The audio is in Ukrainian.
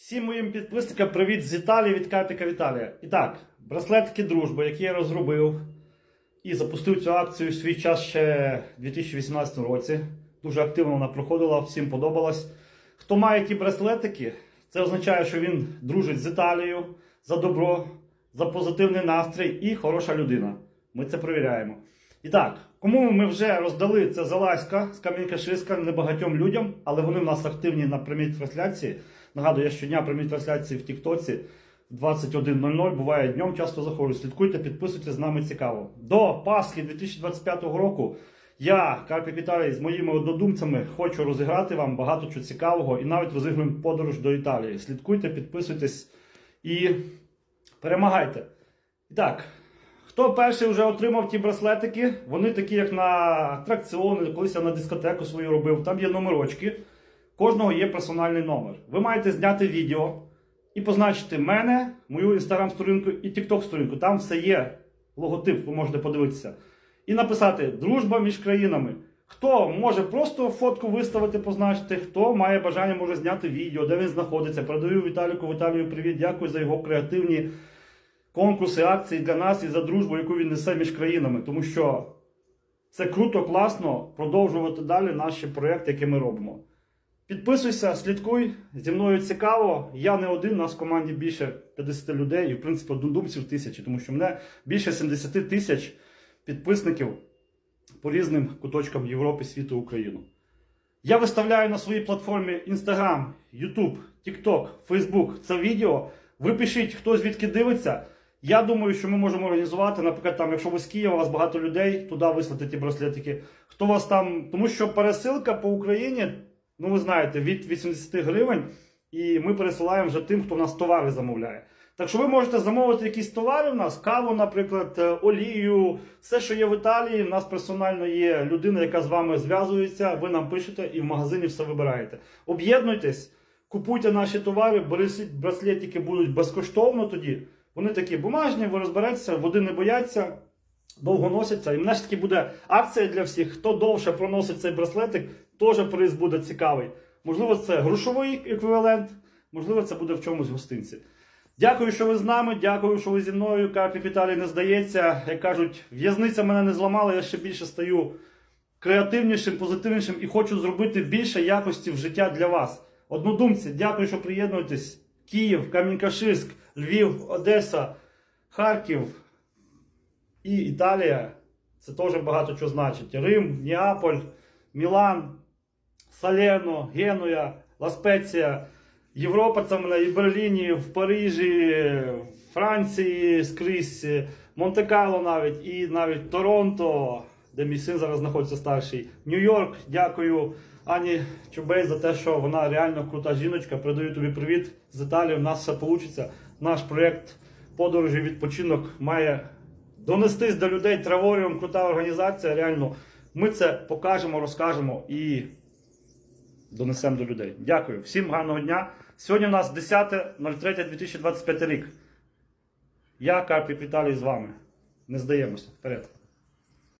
Всім моїм підписникам привіт з Італії від Карпіка Віталія. І так, браслетки дружби, які я розробив і запустив цю акцію в свій час ще в 2018 році. Дуже активно вона проходила, всім подобалась. Хто має ті браслетики, це означає, що він дружить з Італією за добро, за позитивний настрій і хороша людина. Ми це перевіряємо. І так, кому ми вже роздали це Заласька з Кам'янка Шиска небагатьом людям, але вони в нас активні на прямій трансляції. Нагадую, я щодня прямі трансляції в Тіктоці 21.00. Буває днем, часто заходжу. Слідкуйте, підписуйтесь, з нами цікаво. До Пасхи 2025 року я, Карпік Віталій, з моїми однодумцями хочу розіграти вам багато чого цікавого і навіть розігруємо подорож до Італії. Слідкуйте, підписуйтесь і перемагайте. І так, хто перший вже отримав ті браслетики, вони такі, як на атракціони, колись я на дискотеку свою робив, там є номерочки. Кожного є персональний номер. Ви маєте зняти відео і позначити мене, мою інстаграм-сторінку і тікток-сторінку. Там все є. Логотип, ви можете подивитися. І написати Дружба між країнами. Хто може просто фотку виставити, позначити, хто має бажання може зняти відео, де він знаходиться. Передаю Віталіку Віталію привіт, дякую за його креативні конкурси, акції для нас і за дружбу, яку він несе між країнами. Тому що це круто, класно продовжувати далі наші проекти, які ми робимо. Підписуйся, слідкуй, зі мною цікаво. Я не один, у нас в команді більше 50 людей, і в принципі однодумців тисячі, тому що в мене більше 70 тисяч підписників по різним куточкам Європи, світу, Україну. Я виставляю на своїй платформі Instagram, YouTube, TikTok, Facebook це відео. Ви пишіть, хто звідки дивиться. Я думаю, що ми можемо організувати, наприклад, там, якщо ви з Києва, у вас багато людей, туди вислати ті браслетики. Хто вас там, тому що пересилка по Україні, ну ви знаєте, від 80 гривень, і ми пересилаємо вже тим, хто в нас товари замовляє. Так що ви можете замовити якісь товари в нас, каву, наприклад, е, олію, все, що є в Італії. У нас персонально є людина, яка з вами зв'язується. Ви нам пишете і в магазині все вибираєте. Об'єднуйтесь, купуйте наші товари, браслетики будуть безкоштовно тоді. Вони такі бумажні, ви розберетеся, води не бояться, довго носяться. І в ж таки буде акція для всіх. Хто довше проносить цей браслетик, теж приз буде цікавий. Можливо, це грошовий еквівалент, можливо, це буде в чомусь гостинці. Дякую, що ви з нами. Дякую, що ви зі мною. Карпі Віталій не здається. Як кажуть, в'язниця мене не зламала, я ще більше стаю креативнішим, позитивнішим і хочу зробити більше якості в життя для вас. Однодумці, дякую, що приєднуєтесь. Київ, Камінь-Каширськ, Львів, Одеса, Харків і Італія. Це теж багато чого значить. Рим, Неаполь, Мілан, Салерно, Генуя, Ласпеція. Європа це в мене і в Берліні, в Парижі, в Франції скрізь, Монте-Карло навіть, і навіть Торонто, де мій син зараз знаходиться старший. Нью-Йорк, дякую Ані Чубей за те, що вона реально крута жіночка. Передаю тобі привіт з Італії. У нас все вийде. Наш проєкт подорожі відпочинок має донестись до людей. Траворіум, крута організація. Реально, ми це покажемо, розкажемо і донесемо до людей. Дякую. Всім гарного дня. Сьогодні у нас 10.03.2025 рік. Я, Карпік Віталій, з вами. Не здаємося. Вперед.